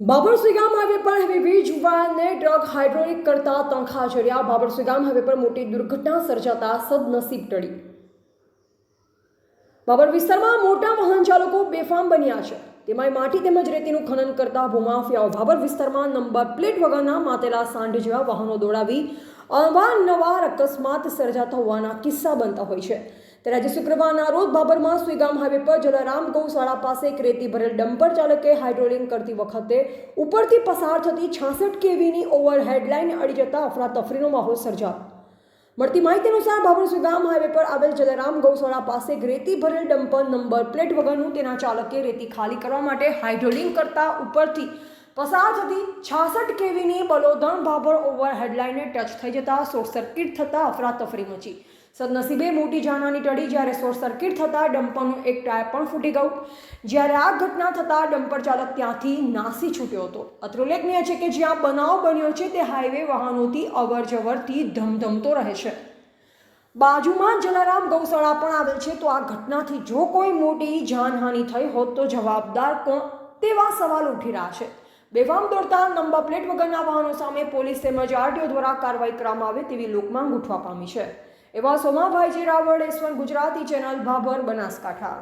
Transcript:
બાબર ગામ હાઈવે પર હવે વીજ વાહનને ડ્રગ હાઇડ્રોલિક કરતા તંખા ચડ્યા. બાબર સુઈગામ હાઈવે પર મોટી દુર્ઘટના સર્જાતા સદનસીબ ટળી. બાબર વિસ્તારમાં મોટા વાહન ચાલકો બેફામ બન્યા છે. તેમાંય માટી તેમજ રેતીનું ખનન કરતા ભૂમાફિયાઓ. બાબર વિસ્તારમાં નંબર પ્લેટ વગરના માતેલા સાંઢ જેવા વાહનો દોડાવી અવારનવાર અકસ્માત સર્જાતા હોવાના કિસ્સા બનતા હોય છે. ત્યારે આજે શુક્રવારના રોજ બાબરમાં સુઈગામ હાઈવે પર જલારામ ગૌશાળા પાસે એક રેતી ભરેલ ડમ્પર ચાલકે હાઇડ્રોલિંગ કરતી વખતે ઉપરથી પસાર થતી છાસઠ કેવીની ઓવરહેડ લાઇન અડી જતા અફરાતફરીનો માહોલ સર્જાયો. મળતી માહિતી અનુસાર બાબર સુગામ હાઈવે પર આવેલ જલારામ ગૌશાળા પાસે રેતી ભરેલ ડમ્પર નંબર પ્લેટ વગરનું તેના ચાલકે રેતી ખાલી કરવા માટે હાઇડ્રોલિંગ કરતા ઉપરથી પસાર થતી છાસઠ કેવીની બલોદણ ભાભર ઓવર હેડલાઇનને ટચ થઈ જતા શોર્ટ સર્કિટ થતાં અફરાતફરી મચી. સદનસીબે મોટી જાનહાની ટળી જ્યારે શોર્ટ સર્કિટ થતાં ડમ્પરનું એક ટાયર પણ ફૂટી ગયું. જ્યારે આ ઘટના થતાં ડમ્પર ચાલક ત્યાંથી નાસી છૂટ્યો હતો. અત્રે ઉલ્લેખનીય છે કે જ્યાં બનાવ બન્યો છે તે હાઈવે વાહનોથી અવરજવરથી ધમધમતો રહે છે. બાજુમાં જલારામ ગૌશાળા પણ આવેલ છે, તો આ ઘટનાથી જો કોઈ મોટી જાનહાનિ થઈ હોત તો જવાબદાર કોણ તેવા સવાલ ઉઠી રહ્યા છે. બેફામ દોડતા નંબર પ્લેટ વગરના વાહનો સામે પોલીસ તેમજ આરટીઓ દ્વારા કાર્યવાહી કરવામાં આવે તેવી લોકમાંગ ઉઠવા પામી છે. એવા Somabhaiji Raval S one Gujarati channel, Bhabhar, Banaskantha.